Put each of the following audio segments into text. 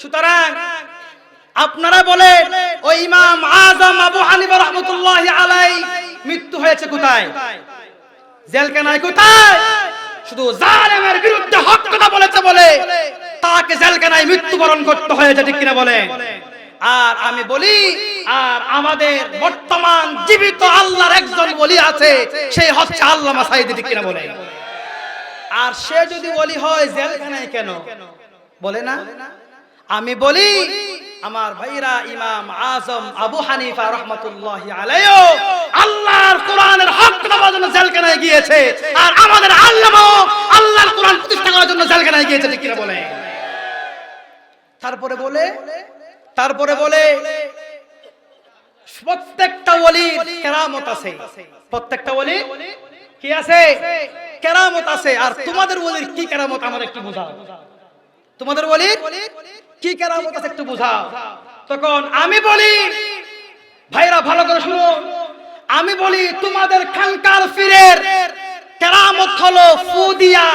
সুতরাং আপনারা বলেন ওই ইমাম আজম আবু হানিফা রহমতুল্লাহ আলাই মৃত্যু হয়েছে কোথায়? জেলখানায় কোথায়? শুধু জালেমের বিরুদ্ধে হক কথা বলেছে বলে তাকে জেলখানায় মৃত্যুবরণ করতে হয়েছে, ঠিক কিনা বলে আর আমি বলি, আর আমাদের বর্তমান জীবিত আল্লাহর একজন বলি আছে সেই হচ্ছে আল্লামা সাইদি, ঠিক কিনা বলে আর সে যদি বলি হয় জেলখানায় কেন? বলে না? আমি বলি, আমার ভাইরা ইমাম আজম আবু হানিফা রহমতুল্লাহ আলাইও আল্লাহর কোরআনের হক দেওয়ার জন্য জেলখানায় গিয়েছে। আর আমাদের আল্লামাও আল্লাহর কোরআন প্রতিষ্ঠা করার জন্য জেলখানায় গিয়েছে কিনা বলে? তারপরে বলে তারপরে বলে, প্রত্যেকটা ওলির কেরামত আছে। প্রত্যেকটা ওলি কি আছে? কেরামত আছে। আর তোমাদের ওলির কি কেরামত আমার একটু বোঝাও। তোমাদের বলি, কি কেরামত আছে একটু বোঝাও। তখন আমি বলি, ভাইরা ভালো করে শুনো, আমি বলি তোমাদের খানকার ফিরের কেরামত হলো ফু দিয়া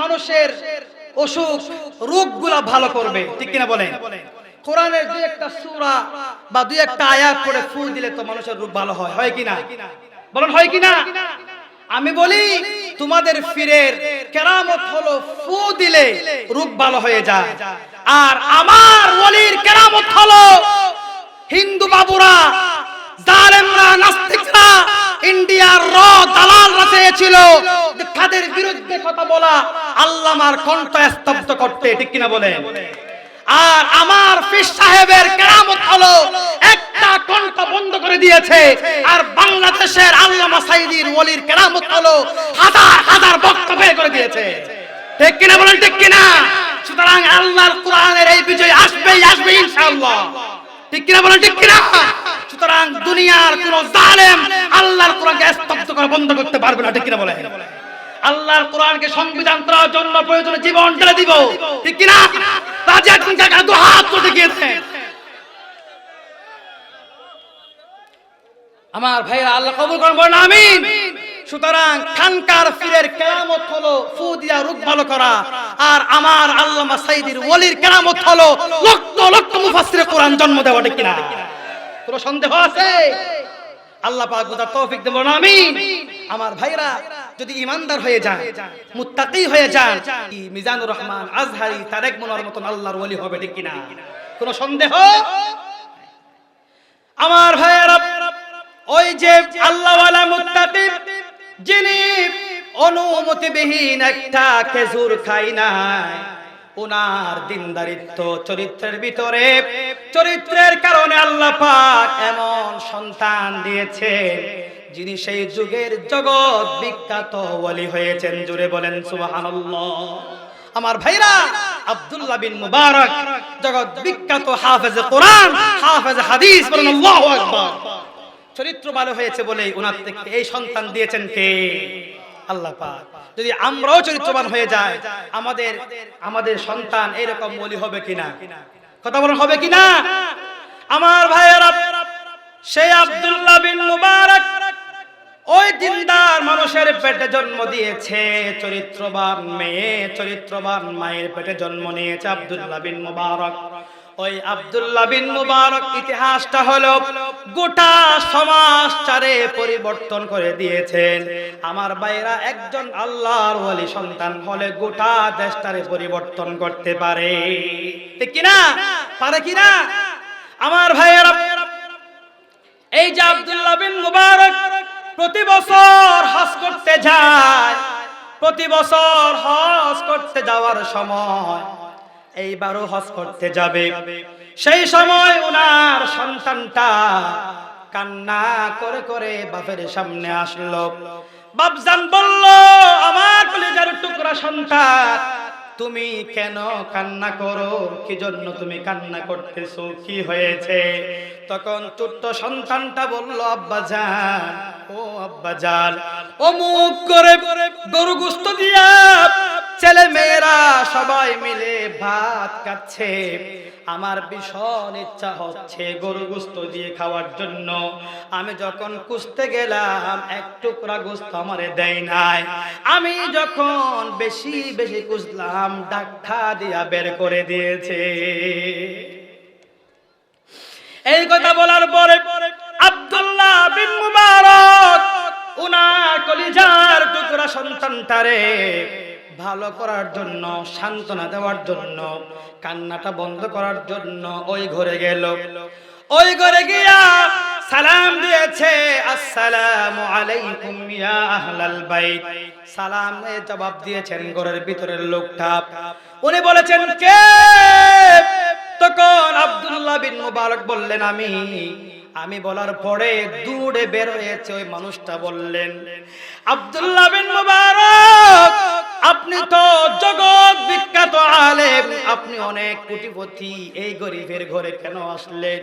মানুষের অসুখ রোগগুলা ভালো করবে। ঠিক কিনা বলেন? কোরআনের দুই একটা সূরা বা দুই একটা আয়াত পড়ে ফু দিলে তো মানুষের রোগ ভালো হয়। হয় কিনা বলেন, হয় কিনা আমি বলি, তোমাদের ফিরের কেরামত হলো ফু দিলে রোগ ভালো হয়ে যায়। আর আমার ওলির কেরামত হলো হিন্দু বাবুরা, জালেমরা, নাস্তিকরা, ইন্ডিয়ার র দালালরা চেয়েছিল তাদের বিরুদ্ধে কথা বলা, আল্লামার কণ্ঠ স্তব্ধ করতে, ঠিক কিনা বলে? আর আমার ফিস সাহেবের কেরামত হলো একটা কণ্ঠ বন্ধ করে দিয়েছে, আর বাংলাদেশের আল্লামা সাইদির ওলির কেরামত হলো হাজার হাজার বক্তব্য করে দিয়েছে। ঠিক কিনা বলেন ঠিক কিনা? সুতরাং আল্লাহর কোরআনের এই বিজয় আসবেই, আসবে ইনশাআল্লাহ। ঠিক কিনা বলেন ঠিক কিনা? সুতরাং দুনিয়ার কোন জালেম আল্লাহর কোরআনকে স্তব্ধ করা বন্ধ করতে পারবে না, ঠিক কিনা বলে আল্লাহর কোরআনকে সংবিধান করার জন্য প্রয়োজনে জীবন ঢেলে দিব, ঠিক কিনা? রাজা কাকা দু হাত তুলে গিয়েছে। আমার ভাইরা আল্লাহ কবুল করুন বলেন আমিন। সুতরাং খানকার ফিরের কেরামত হলো ফু দিয়া রূপ ভালো করা। আর আমার আল্লামা সাইদির ওলির কেরামত হলো লক্ষ লক্ষ মুফাসসিরে কোরআন জন্ম দেওয়া ঠিক কিনা। কোনো সন্দেহ আছে? আল্লাহ পাক বুঝার তৌফিক দেব না আমিন। আমার ভাইরা যদি ইমানদার হয়ে যান মুত্তাকি হয়ে যান মিজানুর রহমান আজহারি তারেক মনোয়ার মতন আল্লাহর ওলি হবে ঠিক কিনা? কোনো সন্দেহ? আমার ভাইয়েরা ওই যে যিনি অনুমতিবিহীন একটা খেজুর খাই নাই দিনদারিত্ব চরিত্রের ভিতরে, চরিত্রের কারণে আল্লাহ পাক এমন সন্তান যিনি সেই যুগের জগৎ বিখ্যাত ওলি হয়েছেন। জুড়ে বলেন, সুবহানাল্লাহ। আমার ভাইরা, আব্দুল্লাহ বিন মুবারক, জগৎ বিখ্যাত হাফেজ কোরআন, হাফেজ হাদিস বলেন আকবার। চরিত্র ভালো হয়েছে বলে ওনার থেকে এই সন্তান দিয়েছেন কে? আল্লাহ পাক। যদি আমরাও চরিত্রবান হয়ে যায় আমাদের আমাদের সন্তান এরকম বলি হবে কিনা? কথা বলেন হবে কিনা? আমার ভাইয়েরা, সেই আব্দুল্লাহ বিন মুবারক ওই দিনদার মানুষের পেটে জন্ম দিয়েছে। চরিত্রবান মেয়ে, চরিত্রবান মায়ের পেটে জন্ম নিয়েছে আব্দুল্লাহ বিন মুবারক। ওই আব্দুল্লাহ বিন মুবারক ইতিহাসটা হলো গোটা সমাজটারে পরিবর্তন করে দিয়েছেন। আমার বাইরা একজন আল্লাহর ওলি সন্তান হলে গোটা দেশটারে পরিবর্তন করতে পারে। ঠিক কিনা? পারে কিনা? আমার ভাইয়েরা, এই যে আব্দুল্লাহ বিন মুবারক প্রতি বছর হজ করতে যায়, প্রতি বছর হজ করতে যাওয়ার সময় এইবারও হজ করতে যাবে। সেই সময় ওনার সন্তানটা কান্না করে করে বাপের সামনে আসলো। বাপজান বলল, আমার কলেজার টুকরা সন্তান, তুমি কেন কান্না করো? কি জন্য তুমি কান্না করতেছো? কি হয়েছে? তখন ছোট্ট সন্তানটা বলল, আব্বা জান, ও আব্বা ও মুখ করে গরু গুস্ত দিয়া ছেলে মেয়েরা সবাই মিলে ভাত খাচ্ছে। আমার ভীষণ ইচ্ছা হচ্ছে গরু গুস্ত দিয়ে খাওয়ার জন্য। আমি যখন কুস্তে গেলাম, এক টুকরা গুস্ত আমারে দেয় নাই। আমি যখন বেশি বেশি কুসলাম ডাক্কা দিয়া বের করে দিয়েছে। এই কথা বলার পরে পরে আব্দুল্লাহ বিন মুবারক উনার কলিজার টুকরা সন্তানটারে ভালো করার জন্য, সান্ত্বনা দেওয়ার জন্য, কান্নাটা বন্ধ করার জন্য ওই ঘরে গেল। ওই ঘরে গিয়া সালাম দিয়েছে, আসসালামু আলাইকুম ইয়া আহলাল বাইত। সালাম জবাব দিয়েছেন ঘরের ভিতরের লোকটা। উনি বলেছেন, কে? তখন আব্দুল্লাহ বিন মুবারক বললেন, আমি। আমি বলার পরে দূরে বের হয়েছে ওই মানুষটা বললেন, আব্দুল্লাহ বিন মুবারক, আপনি তো জগৎ বিখ্যাত আলেম, আপনি অনেক কোটিপতি, এই গরিবের ঘরে কেন আসলেন?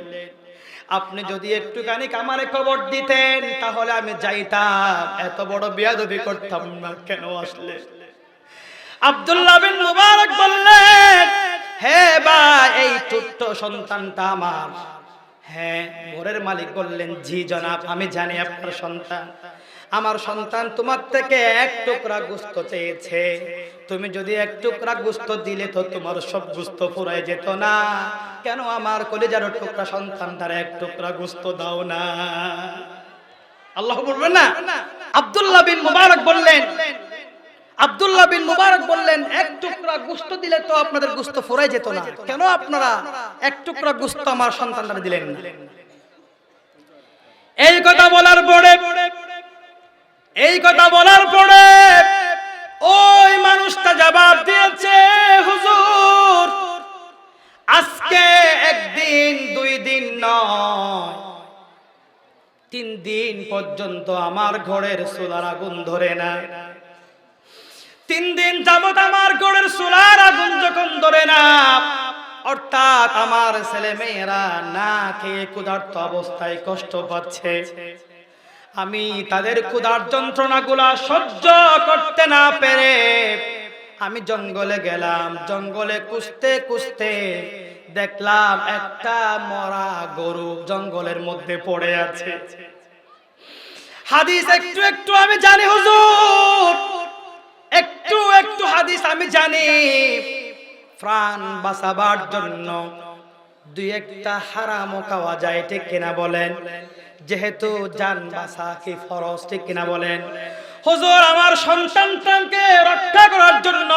আপনি যদি একটুখানি আমারে খবর দিতেন, তাহলে আমি যাইতাম। এত বড় বিয়াদবি করতাম না, কেন আসলেন? আব্দুল্লাহ বিন মুবারক বললেন, হে ভাই, এই ছোট্ট সন্তানটা আমার হ্যাঁ ঘরের মালিক বললেন, জি জনাব, আমি জানি আপনার সন্তান। আমার সন্তান তোমার থেকে এক টুকরা গুস্ত চেয়েছে। তুমি যদি এক টুকরা গুস্ত দিলে তো তোমার সব গুস্ত ফুরাই যেত না। কেন আমার কলেজার টুকরা সন্তানটার এক টুকরা গুস্ত দাও না? আল্লাহ বলবেন না? আব্দুল্লাহ বিন মুবারক বললেন আব্দুল্লাহ বিন মুবারক বললেন, এক টুকরা গুস্ত দিলে তো আপনাদের গুস্ত ফুরাই যেত না। কেন আপনারা এক টুকরা গুস্ত আমার সন্তানরা দিলেন এই কথা বলার পরে, এই কথা বলার পরে ওই মানুষটা জবাব দিয়েছে, হুজুর, আজকে একদিন, দুই দিন নয়, তিন দিন পর্যন্ত আমার ঘরের সোলার আগুন ধরে না। তিন দিন যাবত আমার ঘরের সোলার আগুন যখন ধরে না, অর্থাৎ আমার ছেলে মেয়েরা না খেয়ে ক্ষুধার্ত অবস্থায় কষ্ট পাচ্ছে। আমি তাদের ক্ষুধার যন্ত্রণাগুলা সহ্য করতে না পেরে আমি জঙ্গলে গেলাম, জঙ্গলে কুস্তে কুস্তে দেখলাম একটা মরা গরু জঙ্গলের মধ্যে পড়ে আছে। হাদিস একটু একটু আমি জানি, হুজুর। একটু হাদিস আমি জানি। প্রাণ বাঁচাবার জন্য দুই একটা হারামও খাওয়া যায়, ঠিক কিনা বলেন? যেহেতু জান বাঁচা কি ফরজ, ঠিক কিনা বলেন? হুজুর, আমার সন্তানটাকে রক্ষা করার জন্য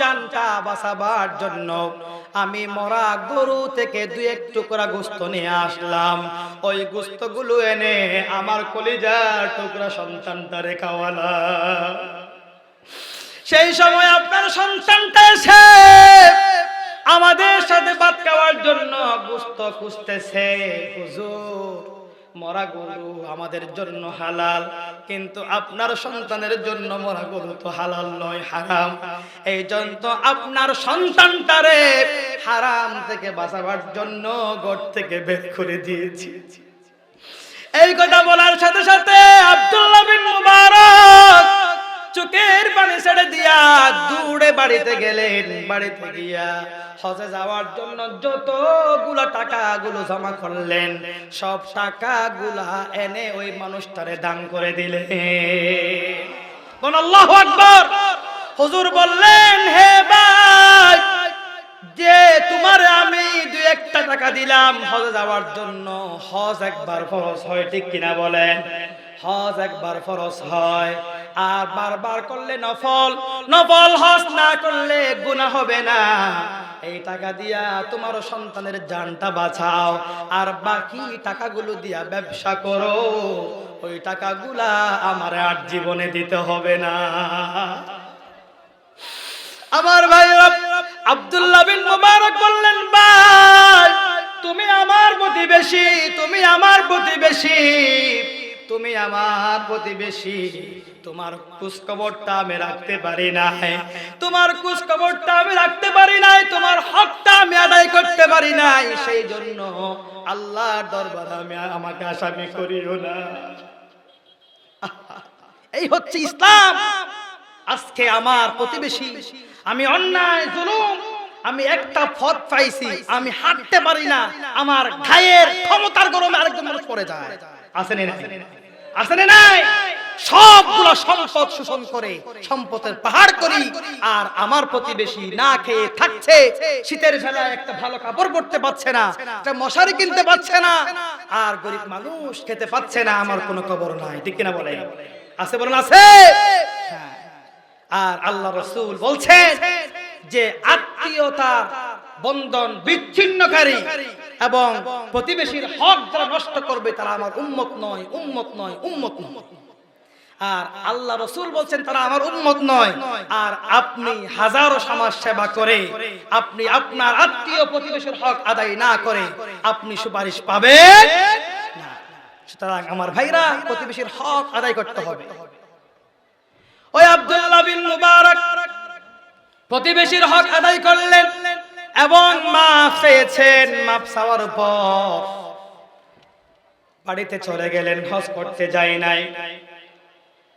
জানটা বাঁচাবার জন্য আমি মরা গরু থেকে দুই এক টুকরা গোস্ত নিয়ে আসলাম। ওই গোস্তগুলো এনে আমার কলিজার টুকরা সন্তানটারে খাওয়ালাম। সেই সময় আপনার সন্তানটা এসে আমাদের সাথে ভাত খাওয়ার জন্য গুস্ত খুঁজতেছে। মরা গরু আমাদের জন্য হালাল, কিন্তু আপনার সন্তানের জন্য মরা গরু তো হালাল নয়, হারাম। এই জন্য আপনার সন্তানটারে হারাম থেকে বাঁচাবার জন্য ঘর থেকে বের করে দিয়েছি। এই কথা বলার সাথে সাথে আব্দুল্লাহ বিন মুবারক চোখের পানি ছেড়ে দিয়া দূরে বাড়িতে গেলেন, বাড়িতে গিয়া হজে যাওয়ার জন্য যতগুলো টাকাগুলো জমা করলেন, সব টাকাগুলা এনে ওই মানুষটারে দান করে দিলেন। কোন আকবর। হুজুর বললেন, হে ভাই, যে তোমার আমি দুই একটা টাকা দিলাম, হজে যাওয়ার জন্য, হজ একবার ফরজ হয় ঠিক কিনা বলেন? হজ একবার ফরজ হয়। আর বারবার করলে নফল নফল হজ না করলে গুনাহ হবে না। এই টাকা দিয়া তোমার সন্তানের জানটা বাঁচাও, আর বাকি টাকাগুলো দিয়া ব্যবসা করো। ওই টাকাগুলা আমার আর জীবনে দিতে হবে না। আমার ভাই আব্দুল্লাহ বিন মুবারক বললেন, ভাই, তুমি আমার প্রতিবেশী, তুমি আমার প্রতিবেশী। তুমি আমার প্রতিবেশী। তোমার খোঁজখবরটা আমি রাখতে পারি নাই। তোমার খোঁজখবরটা আমি রাখতে পারি নাই। তোমার হকটা আমি আদায় করতে পারি নাই। সেই জন্য আল্লাহর দরবারে আমি আমাকে আসামি করিও না। এই হচ্ছে ইসলাম। আজকে আমার প্রতিবেশী, আমি অন্যায়, জুলুম, আমি একটা পথ পাইছি, আমি হাঁটতে পারি না। আমার ঘায়ের ক্ষমতার গরমে আরেকজন মানুষ পড়ে যায়। আসেনি না আসেনি নাই? সবগুলো সম্পদ শোষণ করে, সম্পদের পাহাড় করি, আর আমার প্রতিবেশী না খেয়ে থাকছে। শীতের বেলায় একটা ভালো কাপড় পরতে পারছে না, একটা মশারি কিনতে পারছে না, আর গরিব মানুষ খেতে পাচ্ছে না, আমার কোনো খবর নাই। ঠিক কিনা বলে আছে বলেন আছে? হ্যাঁ। আর আল্লাহ রসুল বলছেন যে আত্মীয়তার বন্ধন বিচ্ছিন্নকারী এবং প্রতিবেশীর হক যারা নষ্ট করবে, তারা আমার উম্মত নয় উম্মত নয় উম্মত নয়। আর আল্লাহ রসুল বলছেন, তারা আমার উন্মত নয়। আর আপনি হাজারো সমাজ সেবা করে, আপনি আপনার আত্মীয় প্রতিবেশীর হক আদায় না করে, আপনি সুপারিশ পাবেন? না। সুতরাং আমার ভাইরা, প্রতিবেশীর হক আদায় করতে হবে। ওই আব্দুল্লাহ বিন মুবারক প্রতিবেশীর হক আদায় করলেন। এবং মাফ চেয়েছেন মাফ চাওয়ার পর বাড়িতে চলে গেলেন, হজ করতে যাই নাই।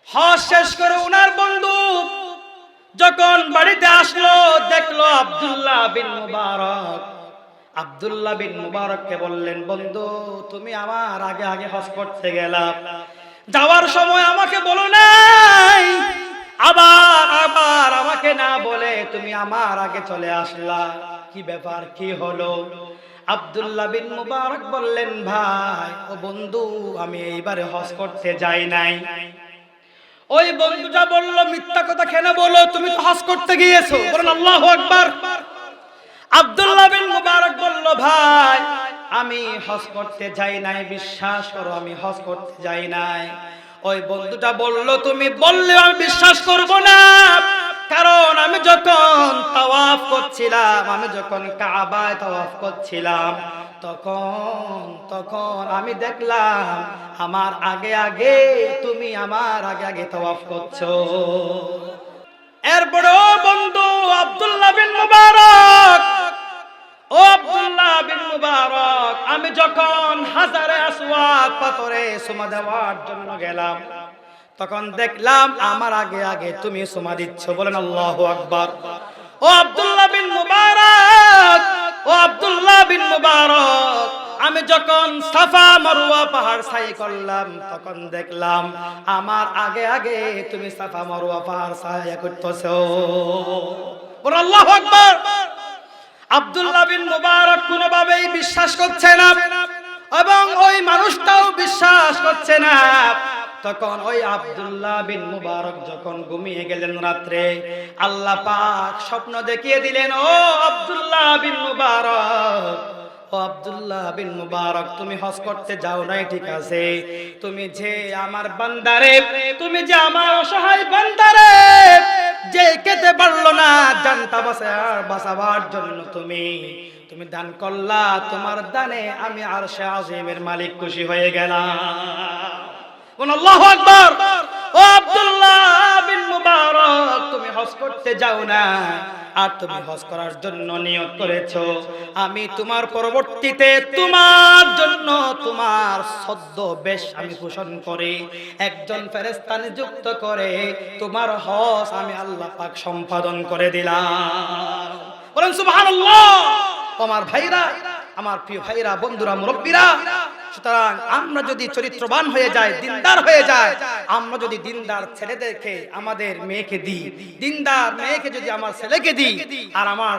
হজ শেষ করে উনার বন্ধু যখন বাড়িতে আসলো, দেখল আব্দুল্লাহ বিন মুবারক। আব্দুল্লাহ বিন মুবারককে বললেন, বন্ধু, তুমি আমার আগে আগে হজ করতে গেলাম যাওয়ার সময় আমাকে বলো নাই। আবার আবার আমাকে না বলে তুমি আমার আগে চলে আসলা। কি ব্যাপার, কি হলো? আব্দুল্লাহ বিন মুবারক বললেন, ভাই, ও বন্ধু, আমি এইবারে হজ করতে যাই নাই। ওই বন্ধুটা বলল, মিথ্যা কথা কেন বলো? তুমি তো হজ করতে গিয়েছো। বলেন আল্লাহু আকবার। আব্দুল্লাহ বিন মুবারক বলল, ভাই, আমি হজ করতে যাই নাই, বিশ্বাস করো, আমি হজ করতে যাই নাই। ওই বন্ধুটা বলল, তুমি বললে আমি বিশ্বাস করব না। কারণ আমি যখন তাওয়াফ করছিলাম, আমি যখন কাবায় তাওয়াফ করছিলাম, তখন তখন আমি দেখলাম, আমার আগে আগে তুমি আমার আগে আগে তাওয়াফ করছ। এরপরে ও বন্ধু আব্দুল্লাহ বিন মুবারক, ও আব্দুল্লাহ বিন মুবারক, আমি যখন হাজারে আসওয়াদ পাথরে সুমা দেওয়ার জন্য গেলাম তখন দেখলাম আমার আগে আগে তুমি সুমা দিচ্ছ। বলেন আল্লাহ আকবার। ও আব্দুল্লাহ বিন মুবারক, ও আব্দুল্লাহ বিন মুবারক, আমি যখন সাফা মারুয়া পাহাড় সাই করলাম, তখন দেখলাম আমার আগে আগে তুমি সাফা মারুয়া পাহাড় সাই করতেছো। আল্লাহু আকবার। আব্দুল্লাহ বিন মুবারক কোনোভাবেই বিশ্বাস করছে না এবং ওই মানুষটাও বিশ্বাস করছে না। তখন ওই আব্দুল্লাহ বিন মুবারক যখন ঘুমিয়ে গেলেন রাত্রে, আল্লাহ পাক স্বপ্ন দেখিয়ে দিলেন, ও আব্দুল্লাহ বিন মুবারক, ও আব্দুল্লাহ বিন মুবারক, তুমি হজ করতে যাও নাই, ঠিক আছে? তুমি যে আমার বান্দারে, তুমি যে আমার অসহায় বান্দারে, যে খেতে পারল না, জানতা বাঁচার বাঁচাবার জন্য তুমি তুমি দান করলা, তোমার দানে আমি আর সে আজিমের মালিক খুশি হয়ে গেলাম। আমি তোমার পরবর্তীতে তোমার জন্য তোমার সদ্য বেশ আমি পোষণ করে। একজন ফেরেস্তা নিযুক্ত করে তোমার হজ আমি আল্লাহ পাক সম্পাদন করে দিলাম। আমার ভাইরা, আমার প্রিয় ভাইরা, বন্ধুরা, মুরব্বীরা সুতরাং আমরা যদি চরিত্রবান হয়ে যাই, দিনদার হয়ে যায় আমরা যদি দিনদার ছেলেদেরকে, আমাদের মেয়েকে দিই, দিনদার মেয়েকে যদি আমার ছেলেকে দিই, আর আমার,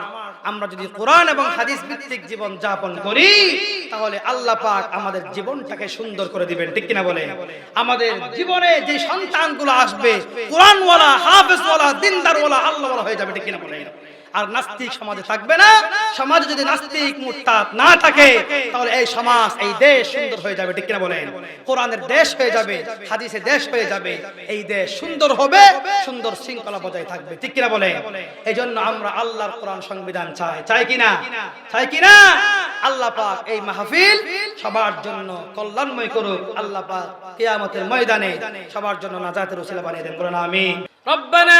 আমরা যদি কোরআন এবং হাদিস ভিত্তিক জীবন যাপন করি, তাহলে আল্লাহ পাক আমাদের জীবনটাকে সুন্দর করে দিবেন, ঠিক কিনা বলে আমাদের জীবনে যে সন্তানগুলো আসবে, কোরআনওয়ালা, হাফেজওয়ালা, দিনদারওয়ালা, আল্লাহওয়ালা হয়ে যাবে, ঠিক কিনা বলে আর নাস্তিক সমাজে থাকবে না। সমাজে যদি নাস্তিক মুরতাদ না থাকে, তাহলে এই সমাজ, এই দেশ সুন্দর হয়ে যাবে, ঠিক কিনা বলেন? কোরআনের দেশ হয়ে যাবে, হাদিসের দেশ হয়ে যাবে, এই দেশ সুন্দর হবে, সুন্দর শৃঙ্খলা বজায় থাকবে, ঠিক কিনা বলে এই জন্য আমরা আল্লাহর কোরআন সংবিধান চাই। চাই কিনা? চাই কিনা? আল্লাহ পাক এই মাহফিল সবার জন্য কল্যাণময় করুক। আল্লাহ পাক কিয়ামতের ময়দানে সবার জন্য নাজাতের উসিলা বানিয়ে দেন। বলেন, আমিন। রব্বানা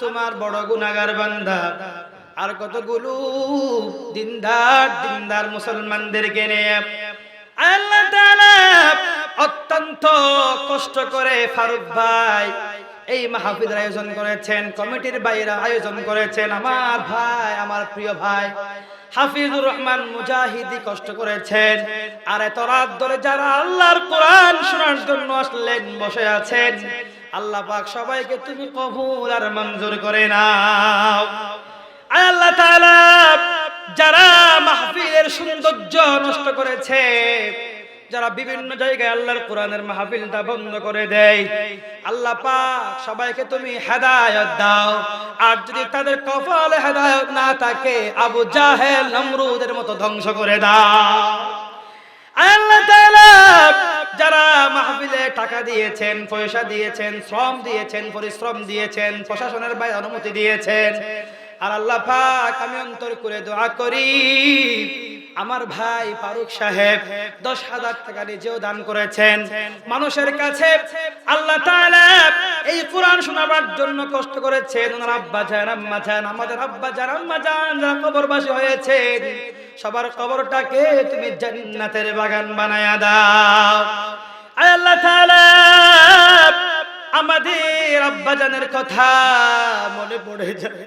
তোমার বড় গুনাহগার বান্দা। আর কতগুলো দিনদার দিনদার মুসলমানদেরকে নিয়ে অত্যন্ত কষ্ট করে ফারুক ভাই এই মাহফিলের আয়োজন করেছেন, কমিটির বাইরে আয়োজন করেছেন। আমার ভাই, আমার প্রিয় ভাই হাফিজুর রহমান মুজাহিদি কষ্ট করেছেন। আর এত রাত ধরে যারা আল্লাহর কোরআন শোনার জন্য আসলেন, বসে আছেন। আল্লাহ পাক সবাইকে তুমি কবুল আর মঞ্জুর করে নাও। আল্লাহ যারা মাহফিলের সৌন্দর্য নষ্ট করেছে, যারা বিভিন্ন জায়গায় আল্লাহর কোরআনের মাহফিলটা বন্ধ করে দেয়, আল্লাহ পাক সবাইকে তুমি হেদায়ত দাও। আর যদি তাদের কপালে হেদায়ত না থাকে, আবু জাহেল, নমরুদের মতো ধ্বংস করে দাও। আল্লাহ তাআলা যারা মাহফিলে টাকা দিয়েছেন, পয়সা দিয়েছেন, শ্রম দিয়েছেন, পরিশ্রম দিয়েছেন, প্রশাসনের বাইরে অনুমতি দিয়েছেন, আর আল্লাহ পাক আমি অন্তর করে দোয়া করি, আমার ভাই ফারুক সাহেব দশ হাজার টাকা নিজেও দান করেছেন। মানুষের কাছে আল্লাহ এই কোরআন শোনাবার জন্য কষ্ট করেছেন। ওনার আব্বা যান আম্মা যান আমাদের আব্বা যান আম্মা যান যারা কবরবাসী হয়েছেন। সবার কবরটাকে তুমি জান্নাতের বাগান বানায়া দাও। আয় আল্লাহ তাআলা, আমাদের আব্বা জানের কথা মনে পড়ে যায়।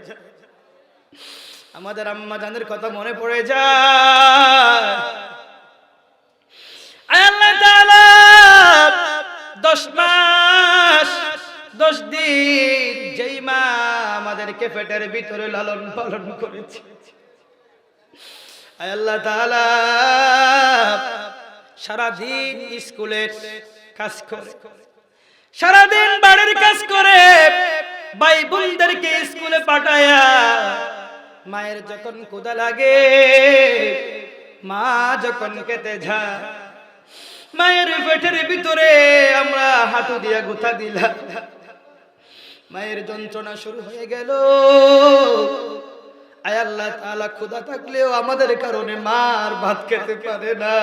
আমাদের আম্মা জানের কথা মনে পড়ে যায়। আল্লাহ তাআলা, দশ মাস, দশ দিন যেই মা আমাদেরকে পেটের ভিতরে লালন পালন করেছে। আল্লাহ তাআলা, সারাদিন স্কুলের কাজ করে। সারাদিন বাড়ির কাজ করে, ভাই বোনদেরকে স্কুলে পাঠায়া, মায়ের যখন কুদা লাগে, মা যখন কেটে যায়, মায়ের পেটের ভিতরে আমরা হাঁটু দিয়া গুথা দিলাম। মায়ের যন্ত্রণা শুরু হয়ে গেল। আয় আল্লাহ তাআলা, ক্ষুধা থাকলেও আমাদের কারণে মার ভাত খেতে পারে না।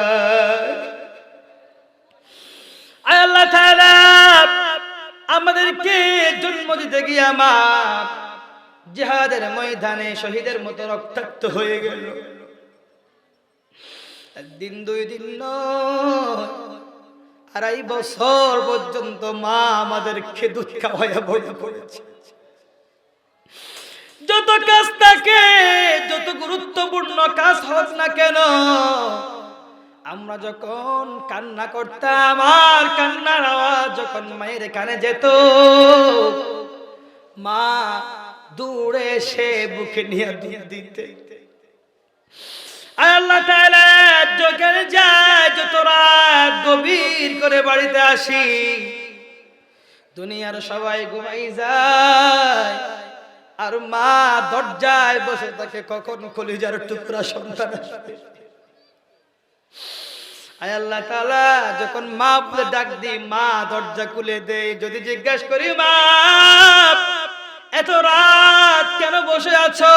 আল্লাহ তাআলা, আমাদেরকে জন্ম দিতে গিয়া মা জিহাদের ময়দানে শহীদের মতো রক্তাক্ত হয়ে গেল। একদিন, দুই দিন আড়াই বছর পর্যন্ত মা আমাদেরকে দুধ খাওয়াইয়া বড় করেছে। যত কাজ থাকে, যত গুরুত্বপূর্ণ কাজ হোক না কেন, আমরা যখন কান্না করতাম, আর কান্নার আওয়াজ যখন মায়ের কানে যেত, মা দূরে সে বুকে নিয়ে দিয়ে দিতে। আল্লাহ তাআলা, যখন যায় যত রাত গভীর করে বাড়িতে আসি, দুনিয়ার সবাই ঘুমাই যায় আর মা দরজায় বসে থাকে কখন কলিজার টুকরা সন্তান যখন মা বলে ডাক দি মা দরজা খুলে দেয় যদি জিজ্ঞাসা করি মা এত রাত কেন বসে আছো?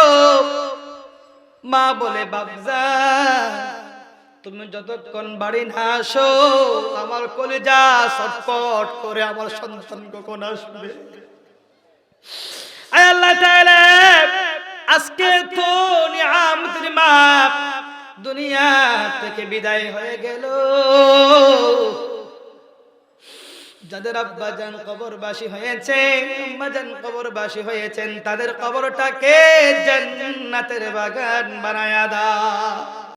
মা বলে বাবজা তুমি যতক্ষণ বাড়ি না আসো, আমার কলিজা ছটফট করে আমার সন্তান কখন আসবে? হয়ে গেল। যাদের আব্বা যান কবরবাসী হয়েছেন, আম্মা যান কবরবাসী হয়েছেন, তাদের কবরটাকে জান্নাতের বাগান বানায়া দাও।